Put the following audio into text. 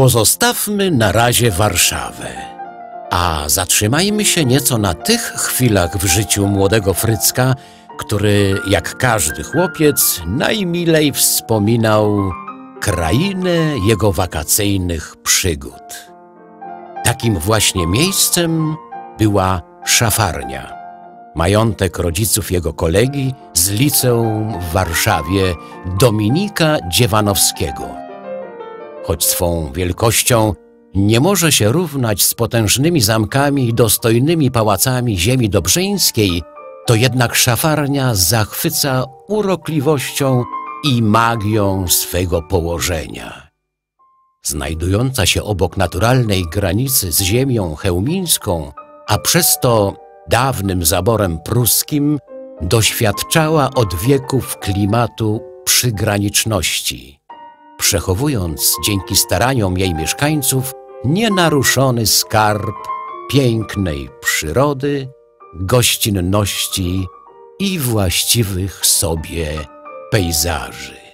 Pozostawmy na razie Warszawę, a zatrzymajmy się nieco na tych chwilach w życiu młodego Frycka, który, jak każdy chłopiec, najmilej wspominał krainę jego wakacyjnych przygód. Takim właśnie miejscem była szafarnia, majątek rodziców jego kolegi z liceum w Warszawie Dominika Dziewanowskiego. Choć swą wielkością nie może się równać z potężnymi zamkami i dostojnymi pałacami ziemi dobrzyńskiej, to jednak szafarnia zachwyca urokliwością i magią swego położenia. Znajdująca się obok naturalnej granicy z ziemią chełmińską, a przez to dawnym zaborem pruskim, doświadczała od wieków klimatu przygraniczności, przechowując dzięki staraniom jej mieszkańców nienaruszony skarb pięknej przyrody, gościnności i właściwych sobie pejzaży.